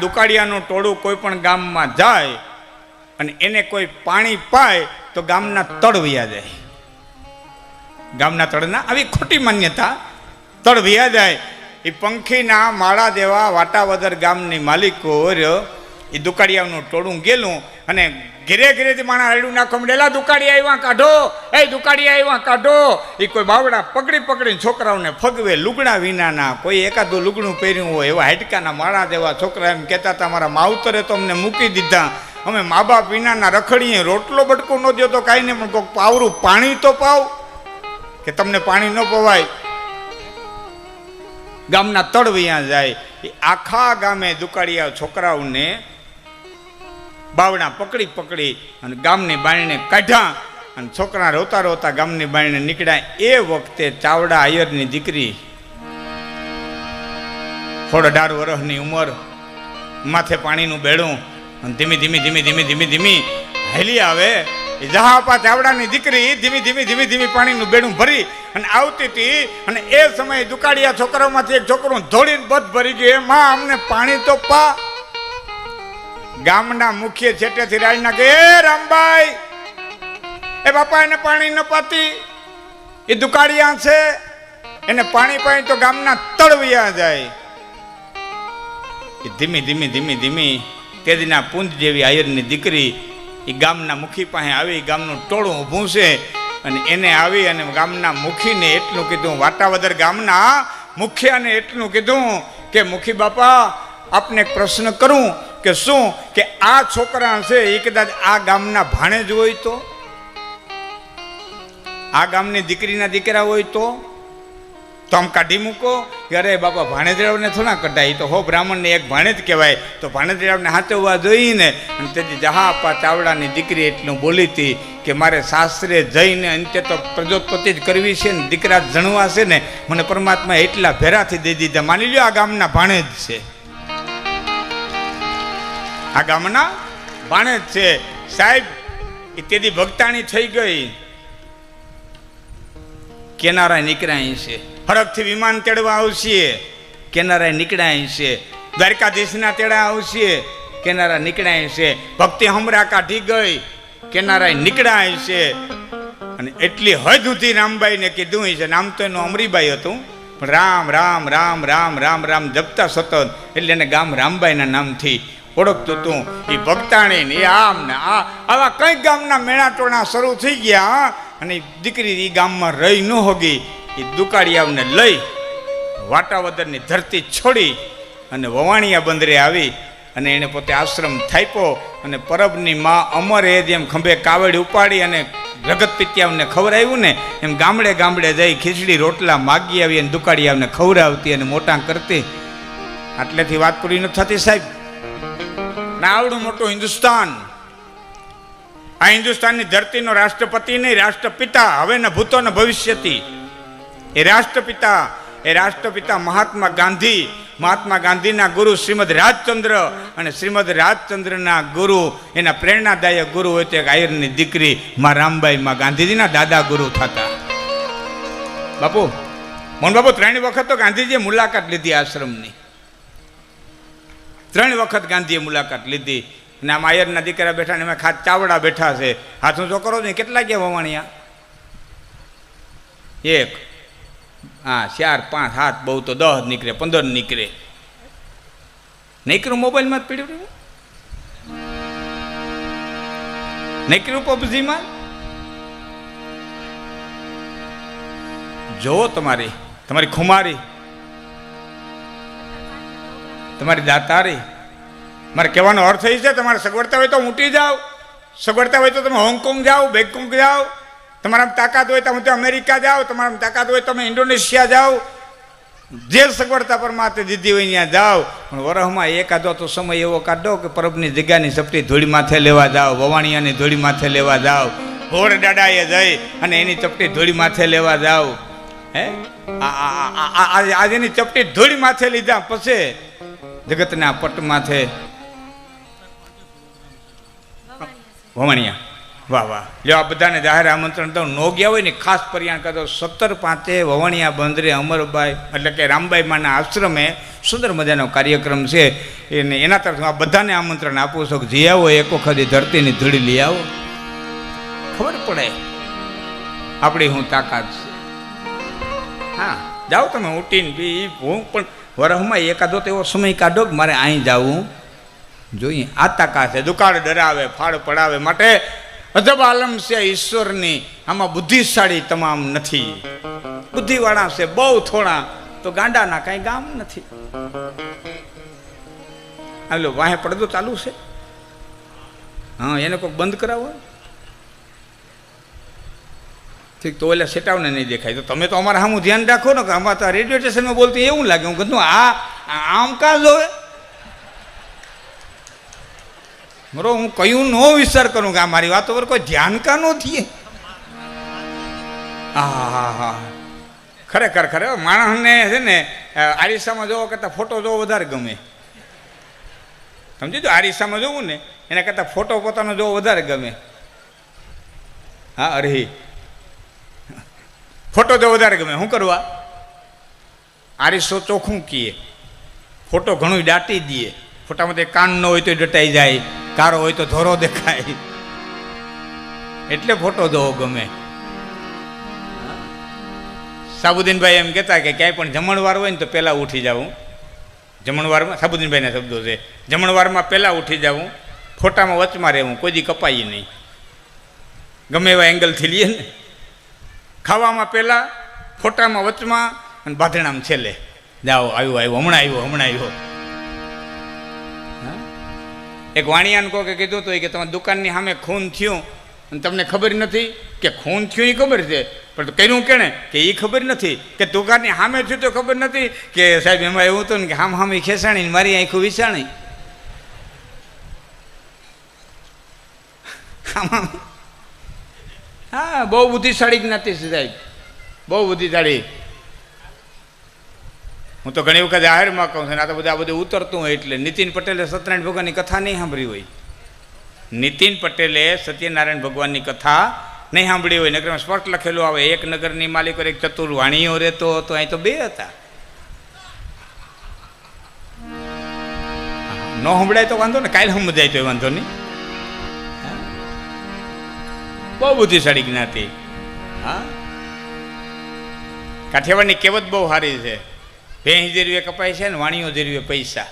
દુકાળિયાનું ટોળું કોઈ પણ ગામમાં જાય અને એને કોઈ પાણી પાય તો ગામના તળ વ્યા જાય. ગામના તળના આવી ખોટી માન્યતા. તળ વયા જાય. એ પંખીના માળા દેવા વાટાવદર ગામની માલિકો રહ્યો. એ દુકાળિયાનું ટોળું ગેલું અને ઘેરે ઘેરેથી માણા રેડું નાખો મળેલા દુકાળિયા આવ્યા કાઢો. એ દુકાળિયા આવ્યા કાઢો. એ કોઈ બાવડા પકડી પકડીને છોકરાઓને ફગવે લુગડા વિનાના. કોઈ એકાદું લુગડું પહેર્યું હોય એવા હાડકાના માળા દેવા છોકરા એમ કહેતા હતા, મારા માવતરે તો અમને મૂકી દીધા. અમે મા બાપ વિનાના રખડીએ, રોટલો બટકો ન દો તો કાંઈ નહીં, પણ કોઈક પાવરું પાણી તો પાવ, કે તમને પાણી ન પવાય. ગામના તળવૈયા જાય. એ આખા ગામે દુકાળિયા છોકરાઓને બાવડા પકડી પકડી અને ગામની બાણીને કાઢ્યા અને છોકરા રોતા રોતા ગામની બાણીને નીકળ્યા. એ વખતે ચાવડા આયરની દીકરી થોડ અઢાર વર્ષની ઉંમર, માથે પાણીનું બેડું અને ધીમી ધીમી ધીમી ધીમી ધીમી ધીમી હેલી આવે. જહાપા ચાવડાની દીકરી ધીમી ધીમી ધીમી ધીમી પાણીનું બેડું ભરી અને આવતી હતી અને એ સમયે દુકાળિયા છોકરાઓમાંથી એક છોકરો ધોળીને બધ ભરી ગયો. "એ માં, અમને પાણી તો પા. ગામના મુખ્ય છેટેથી રાજના કે "એ રામભાઈ એ બાપા એને પાણી ન પાતી. એ દુકાળિયા છે. એને પાણી પાણી તો ગામના તળવિયા જાય. એ ધીમી ધીમી ધીમી ધીમી તેદીના પુંજ જેવી આયરની દીકરી એ ગામના મુખી પાસે આવી, ગામનું ટોળું ઊભું છે અને એને આવી અને ગામના મુખીને એટલું કીધું, વાટાવદર ગામના મુખિયાને એટલું કીધું કે મુખી બાપા, આપને પ્રશ્ન કરું કે શું? કે આ છોકરા છે, એ કદાચ આ ગામના ભાણેજ હોય તો? આ ગામની દીકરીના દીકરા હોય તો? તો આમ કાઢી મૂકો. અરે બાપા, ભાણેજરાવને થોડા કઢાય. તો હો બ્રાહ્મણને એક ભાણેજ કહેવાય. તો ભાણેજરાવને સાચવવા જોઈએ અને તેથી જહાપા ચાવડાની દીકરી એટલું બોલી હતી કે મારે શાસ્ત્રે જઈને અંતે તો પ્રજોત્પત્તિ જ કરવી છે ને, દીકરા જણવા છે ને, મને પરમાત્મા એટલા ભેરાથી દઈ દીધા. માની લ્યો આ ગામના ભાણેજ છે. આ ગામના ભાણેજ છે. સાહેબ તેથી ભક્તાણી થઈ ગઈ. કેનારા નીકળ્યા છે. ફરકથી વિમાન તેડવા આવશે. કેનારા નીકળ્યા છે. દ્વારકાધીશના તેડા આવશે. કેનારા નીકળ્યા છે. ભક્તિ હમરા કાઢી ગઈ. કેનારા નીકળ્યા છે. અને એટલી હદ સુધી રામબાઈને કીધું છે. નામ તો એનું અમરીબાઈ હતું. રામ રામ રામ રામ રામ રામ જપતા સતત. એટલે એને ગામ રામબાઈના નામથી ઓળખતું તું. એ ભક્તાણી ને આમ ને આ. આવા કઈ ગામના મેળાટોણા શરૂ થઈ ગયા અને દીકરી એ ગામમાં રહી ન હોગી. એ દુકાળિયાઓને લઈ વાટાવદરની ધરતી છોડી અને વવાણિયા બંદરે આવી અને એણે પોતે આશ્રમ થાપ્યો અને પરબની માં અમરે જેમ ખંભે કાવડી ઉપાડી અને જગત પિત્યાઓને ખવડાવ્યું ને, એમ ગામડે ગામડે જઈ ખીચડી, રોટલા માગી આવી અને દુકાળિયાઓને ખવડાવતી અને મોટા કરતી. આટલેથી વાત પૂરી નથી થતી સાહેબ? આવડું મોટું હિન્દુસ્તાન. આ હિન્દુસ્તાનની ધરતીનો રાષ્ટ્રપતિ નહીં, રાષ્ટ્રપિતા હવેના ભૂતોના ભવિષ્યથી એ રાષ્ટ્રપિતા એ રાષ્ટ્રપિતા મહાત્મા ગાંધી, મહાત્મા ગાંધીના ગુરુ શ્રીમદ રાજચંદ્ર અને શ્રીમદ રાજચંદ્રના ગુરુ, એના પ્રેરણાદાયક ગુરુ હોય તો એક આયરની દીકરી માં રામબાઈ, માં ગાંધીજીના દાદા ગુરુ થતા. બાપુ મોહન બાપુ ત્રણ વખત તો ગાંધીજીએ મુલાકાત લીધી આશ્રમની. ત્રણ વખત ગાંધીએ મુલાકાત લીધી. અને આમ આયરના દીકરા બેઠા ને એમાં ખાસ ચાવડા બેઠા છે. હાથું તો કરો ને, કેટલા ગયા વવાણિયા? એક, હા, ચાર, પાંચ હાથ બહુ તો દસ નીકળે, પંદર નીકળે. નીકળ્યું મોબાઈલમાં જ પીડ્યું નીકળ્યું પબજીમાં જોવો તમારી તમારી ખુમારી. તમારી દાતારી મારે કહેવાનો અર્થ એ છે તમારે સગવડતા હોય તો ઊંટી જાઓ સગવડતા હોય તો તમે હોંગકોંગ જાઓ બેંગકોંગ જાઓ તમારામાં તાકાત હોય તો અમેરિકા જાઓ તમારામાં તાકાત હોય તમે ઇન્ડોનેશિયા જાઓ જે સગવડતા પર માથે દીધી હોય ત્યાં જાઓ પણ વરહમાં એકાદો તો સમય એવો કાઢો કે પરબની જગ્યાની સપટી ધૂળી માથે લેવા જાઓ વવાણિયાની ધૂળી માથે લેવા જાઓ ભોર દાડાએ જઈ અને એની ચપટી ધૂળી માથે લેવા જાઓ હે આ- આ- આ- આ- આ- આજે એની ચપટી ધૂળી માથે લીધા પછી જગતના પટ માથે વવાણિયા વાહ વાહ. લ્યો, આ બધાને જાહેર આમંત્રણ તો નો ગયા હોય ને, ખાસ પરિયાણ કરતો સત્તર પાંચે વવણિયા બંદરે અમરભાઈ એટલે કે રામબાઈ માના આશ્રમે સુંદર મજાનો કાર્યક્રમ છે. એને એના તરફ આ બધાને આમંત્રણ આપું છું જે આવો, એક વખત ધરતીની ધૂળી લઈ આવો. ખબર પડે આપણી હું તાકાત છે. હા, જાઓ તમે, ઉઠીને બી હું પણ વરહમાં એકાદો તેવો સમય કાઢો કે મારે અહીં જવું? જોઈએ. આ તાકાત છે. દુકાળ ડરાવે, ફાળ પડાવે માટે અજબ આલમ છે ઈશ્વરની. આમાં બુદ્ધિશાળી તમામ નથી. બુદ્ધિવાળા છે, બહુ થોડા. તો ગાંડાના કાંઈ ગામ નથી. હાલો, વાહે પડદો ચાલુ છે. હા, એને કોઈક બંધ કરાવો. ઠીક, તો એટલે સેટાવને નહીં દેખાય. તો તમે તો અમારા સામું ધ્યાન રાખો ને કે અમારે તો રેડિયો સ્ટેશનમાં બોલતી એવું લાગે. હું કીધું, આ આમ કા જોવે? બરો હું કયું નો વિચાર કરું કે આ મારી વાતો પર કોઈ ધ્યાન કા નો થઈએ? હા હા હા ખરેખર ખરે માણસને છે ને આરિસામાં જોવો કરતાં ફોટો જોવો વધારે ગમે. સમજી જો આરિસામાં જોવું ને, એના કરતાં ફોટો પોતાનો જોવો વધારે ગમે. હા, અરે. ફોટો તો વધારે ગમે. શું કરવા આરીસો ચોખ્ખું કીએ. ફોટો ઘણું દાટી દઈએ ફોટામાં તે કાન ન હોય તો ડટાઈ જાય. કારો હોય તો ધોરો દેખાય. એટલે ફોટો જોવો ગમે. સાબુદ્દીનભાઈ એમ કહેતા કે ક્યાંય પણ જમણવાર હોય ને તો પહેલાં ઉઠી જાઉં. જમણવારમાં સાબુદ્દીનભાઈના શબ્દો છે. જમણવારમાં પહેલાં ઉઠી જાઉં. ફોટામાં વચમાં રહેવું, કોઈ દી કપાઈએ નહીં. ગમે એવા એંગલથી લઈએ ને. ખાવામાં પહેલાં, ફોટામાં વચમાં અને બાંધણામાં છેલ્લે. જાઓ, આવ્યો આવ્યો, હમણાં આવ્યો હમણાં આવ્યો. એક વાણિયાને કહો કે કીધું તો કે તમારી દુકાનની સામે ખૂન થયું. અને તમને ખબર નથી કે ખૂન થયું એ ખબર છે. પણ કર્યું કેણે? કે એ ખબર નથી. કે દુકાનની સામે થયું તો ખબર નથી કે સાહેબ એમાં એવું હતું ને કે હામ હામી ખેસાણી ને મારી આંખું વિસાણી હામ. હા, બહુ બુદ્ધિશાળી જ્ઞાતિ સાહેબ? બહુ બુદ્ધિશાળી. હું તો ઘણી વખત આહેરમાં કહું છું આ તો બધા બધું ઉતરતું હોય એટલે. નીતિન પટેલે સત્યનારાયણ ભગવાનની કથા નહીં સાંભળી હોય. નીતિન પટેલે સત્યનારાયણ ભગવાનની કથા નહીં સાંભળી હોય. નગરમાં સ્પષ્ટ લખેલું આવે, એક નગરની માલિકો એક ચતુર વાણીઓ રહેતો હતો, અહીં તો બે હતા. ન સંભળાય તો વાંધો ને, કાલે સમજાય તો વાંધો નહીં. બહુ બુદ્ધિશાળી જ્ઞાતિ. હા? કાઠિયાવાડની કહેવત બહુ સારી છે. ભેંસ જેરવે કપાય છે ને વાણીઓ જેરવે પૈસા.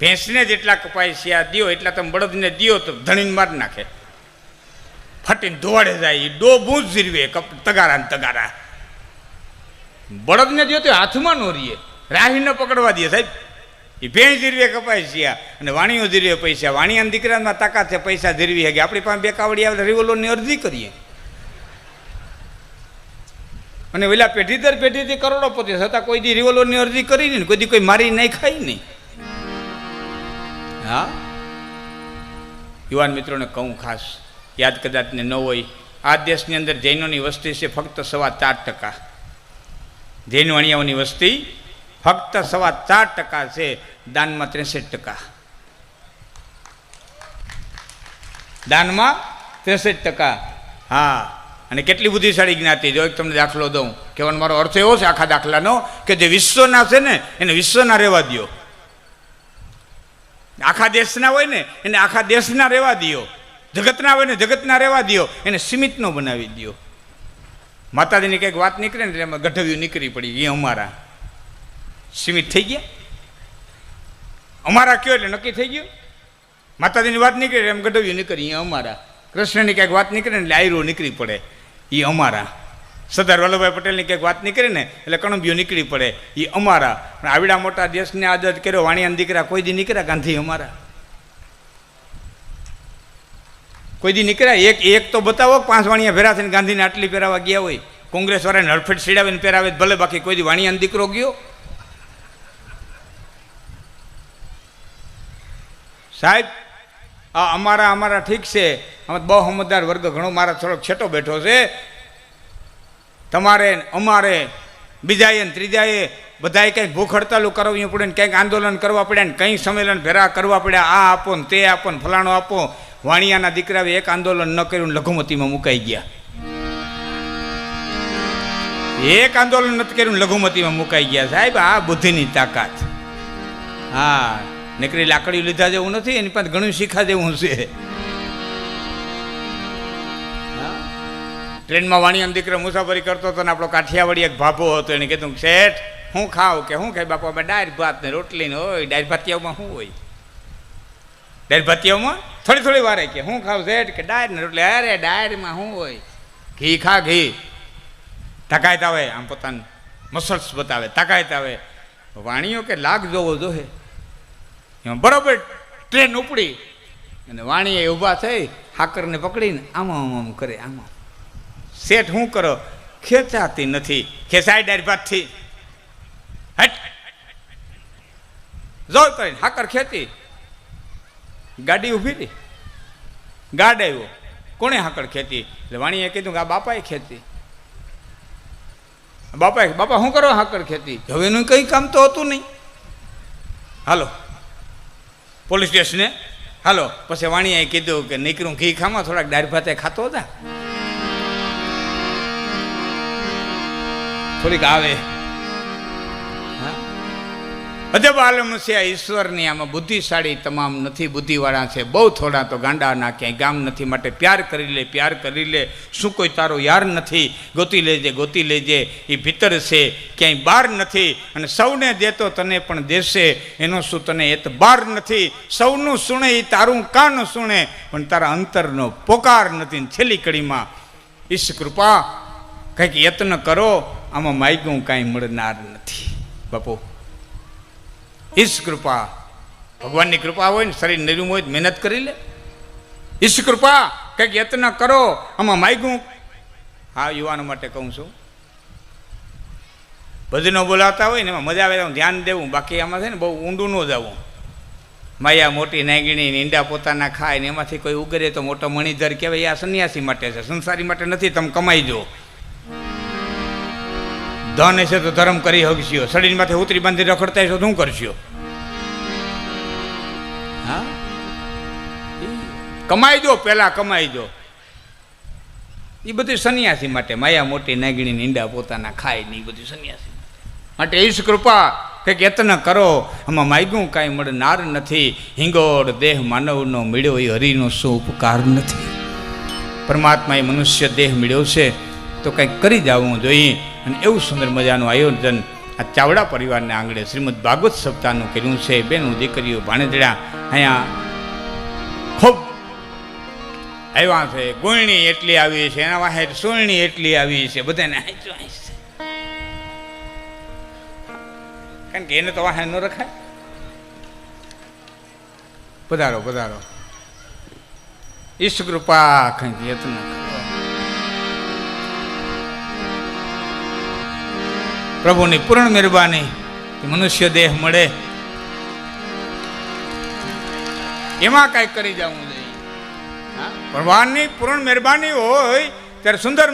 ભેંસને જેટલા કપાય છે, આ દિયો, એટલા તમે બળદને દિયો તો ધણીને મારી નાખે. ફટીને ધોવાડે જાય ડોબું જ જીરવે કપ, તગારા ને તગારા. બળદને દિયો તો હાથમાં નો રહીએ રાહીને પકડવા દે સાહેબ. એ ધીરવે કપાય છે અને વાણીઓ ધીરવે પૈસા. વાણિયાના દીકરામાં તાકાત છે, પૈસા ધીરવી શકે આપણી પાસે બે કાવડી આવે રિવોલ્વરની અરજી કરીએ. અને પેલા પેઢી દર પેઢીથી કરોડોપતિ છતાં કોઈ દી રિવોલ્વરની અરજી કરી નહીં કોઈ દી કોઈ મારી નહીં, ખાઈ નહીં. હા? યુવાન મિત્રોને કહું ખાસ, યાદ કદાચ ને ન હોય, આ દેશની અંદર જૈનોની વસ્તી છે ફક્ત સવા ચાર ટકા. જૈન વાણિયાઓની વસ્તી ફક્ત સવા ચાર ટકા છે. દાનમાં ત્રેસઠ ટકા. દાનમાં ત્રેસઠ ટકા. હા, અને કેટલી બુદ્ધિશાળી જ્ઞાતિ જો એક તમને દાખલો દઉં. કહેવાનો મારો અર્થ એવો છે, આખા દાખલાનો, કે જે વિશ્વના છે ને, એને વિશ્વના રહેવા દો આખા દેશના હોય ને, એને આખા દેશના રહેવા દો જગતના હોય ને, જગતના રહેવા દો એને સીમિતનો બનાવી દો માતાજીની કંઈક વાત નીકળે ને, એટલે એમાં ગઢવ્યું નીકળી પડી, એ અમારા. સીમિત થઈ ગયા? અમારા કયો એટલે નક્કી થઈ ગયું? માતાજીની વાત નીકળે, એમ ગઢવ્યું નીકળી એ અમારા. કૃષ્ણની ક્યાંક વાત નીકળે એટલે આયરો નીકળી પડે એ અમારા. સરદાર વલ્લભભાઈ પટેલની કંઈક વાત નીકળે ને એટલે કણંબિયો નીકળી પડે એ અમારા. પણ આવડા મોટા દેશને આઝાદ કર્યો, વાણિયાના દીકરા કોઈ દી નીકળ્યા ગાંધી અમારા? કોઈ દી નીકળ્યા? એક એક તો બતાવો, પાંચ વાણિયા ભેરા થઈને ગાંધીને આટલી પહેરાવા ગયા હોય. કોંગ્રેસ વાળાને હડફેટ સીડાવીને પહેરાવે ભલે બાકી કોઈ દી વાણિયાનો દીકરો ગયો. સાહેબ, આ અમારા અમારા ઠીક છે. અમે બહુ સમજદાર વર્ગ, ઘણો મારા થોડોક છેટો બેઠો છે. તમારે, અમારે, બીજાએ ને ત્રીજાએ બધાએ કંઈક ભૂખ હડતાલું કરવી પડે ને કંઈક આંદોલન કરવા પડ્યા ને કંઈ સંમેલન ભેરા કરવા પડ્યા, આ આપો ને તે આપો ને ફલાણો આપો. વાણિયાના દીકરાએ એક આંદોલન ન કર્યું લઘુમતીમાં મુકાઈ ગયા. એક આંદોલન નથી કર્યું લઘુમતીમાં મુકાઈ ગયા. સાહેબ, આ બુદ્ધિની તાકાત. હા. નીકળી લાકડીઓ લીધા જેવું નથી, એની પાસે ઘણું શીખા જેવું છે. ટ્રેનમાં વાણિયાનો દીકરો મુસાફરી કરતો હતો ને આપણો કાઠિયાવાડી એક ભાભો હતો, એને કીધું શેઠ, હું ખાવ કે, હું ખાઈ બાપા અમે ડાયર ભાત ને રોટલી ને હોય ડાયર ભાતિયાઓમાં શું હોય? ડાયર ભાતિયાઓમાં? થોડી થોડી વારે કે, હું ખાવ શેઠ કે ડાયર ને રોટલી? અરે ડાયરમાં શું હોય. ઘી ખા, ઘી. તાકાત આવે. આમ પોતાનું મસલ્સ બતાવે, તાકાત આવે. વાણીઓ કે લાગ જોવો જોહે. એમાં બરાબર ટ્રેન ઉપડી અને વાણીએ ઊભા થઈ હાકરને પકડીને આમાં, આમ આમ કરે, આમાં શેઠ શું કરો? ખેંચાતી નથી. ખેંચાય ડાયર ભાતથી હટ. જોર કરીને હાકર ખેતી ગાડી ઊભી હતી ગાડ આવ્યો. કોણે હાકર ખેતી એટલે વાણીએ કીધું કે આ બાપાએ ખેતી બાપાએ બાપા શું કરો હાકર ખેતી હવે એનું કંઈ કામ તો હતું નહીં. હાલો. પોલીસ સ્ટેશને? હાલો, પછી વાણીએ કીધું કે નીકળું ઘી ખામાં, થોડાક દાળ ભાતે ખાતો હતા. થોડીક આવે. અજબ આલમ છે ઈશ્વરની આમાં બુદ્ધિશાળી તમામ નથી, બુદ્ધિવાળા છે. બહુ થોડા તો ગાંડાના ક્યાંય ગામ નથી, માટે પ્યાર કરી લે, પ્યાર કરી લે. શું કોઈ તારો યાર નથી? ગોતી લેજે ગોતી લેજે. એ ભીતર છે, ક્યાંય બહાર નથી. અને સૌને દેતો તને પણ દેશે. એનો શું તને એત બાર નથી? સૌનું સુણે એ તારું કાન સુણે. પણ તારા અંતરનો પોકાર નથી. છેલ્લી કડીમાં ઈશ કૃપા, કંઈક યત્ન કરો. આમાં માયગું કાંઈ મળનાર નથી. બાપુ. ઈશ કૃપા. ભગવાનની કૃપા હોય ને શરીર નિરુમ હોય મહેનત કરી લે. ઈશ કૃપા, કંઈક યત્ન કરો, આમાં માગ્યું. હા, યુવાનો માટે કહું છું. ભજનો બોલાવતા હોય ને એમાં મજા આવે હું ધ્યાન દેવું. બાકી આમાં છે ને બહુ ઊંડું ન જવું. માયા મોટી નાગીણી ને ઈંડા પોતાના ખાય ને એમાંથી કોઈ ઉગરે તો મોટો મણિધર કહેવાય આ સંન્યાસી માટે છે. સંસારી માટે નથી, તમે કમાઈ જો ધન હશે તો ધર્મ કરી હકશો શરીરમાંથી ઉતરી બાંધી રખડતા હશો શું કરશો? હા? કમાઈ દો પહેલા કમાઈ દો. એ બધું સન્યાસી માટે, માયા મોટી નાગીણી ઈંડા પોતાના ખાય ને એ બધું સન્યાસી માટે. ઈશ કૃપા કંઈક યત્ન કરો. આમાં માગ્યું કાંઈ મળનાર નથી. હિંગોળ દેહ માનવનો મળ્યો એ હરિનો શું ઉપકાર નથી? પરમાત્માએ મનુષ્ય દેહ મળ્યો છે, તો કંઈક કરી જવું જોઈએ. અને એવું સુંદર મજાનું આયોજન આ ચાવડા પરિવારના આંગણે શ્રીમદ ભાગવત સપ્તાહનું કર્યું છે. બેનું દીકરીઓ, ભાણેજડા અહીંયા ખૂબ આવ્યા છે. ગોયણી એટલી આવી છે, એના વાહેર સોયણી એટલી આવી છે. બધાને કારણ કે એને તો વાહે ન રખાય. પધારો પધારો. ઈશ કૃપા કંઈક યત્ન પ્રભુની પૂર્ણ મહેરબાની મનુષ્ય દેહ મળે એમાં કાંઈક કરી જવું જોઈએ? ભગવાનની પૂર્ણ મહેરબાની હોય, ત્યારે સુંદર